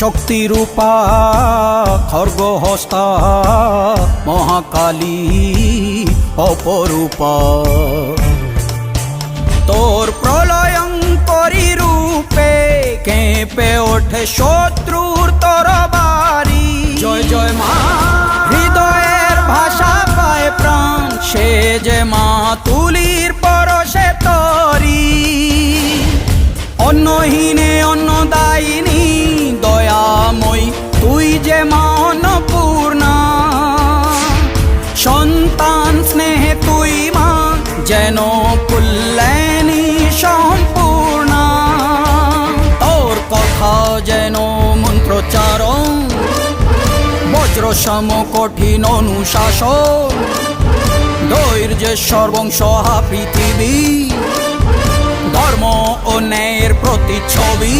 শক্তিরূপা খর্গহস্তা, মহাকালী অপরূপা। তোর প্রলয়ঙ্করী রূপে কেঁপে ওঠে শত্রুর তরবারি। জয় জয় মা, হৃদয়ের ভাষা পায় প্রাণ, সে যে মা তুলির অন্নপূর্ণা। সন্তান স্নেহে তুই মা, যেন কুল্যাণী সম্পূর্ণা। তোর কথা যেন মন্ত্রচারণ বজ্র সম কঠিন অনুশাসন। ধৈর্যের সর্বংসহা পৃথিবী, ধর্ম ও ন্যায়ের প্রতিচ্ছবি।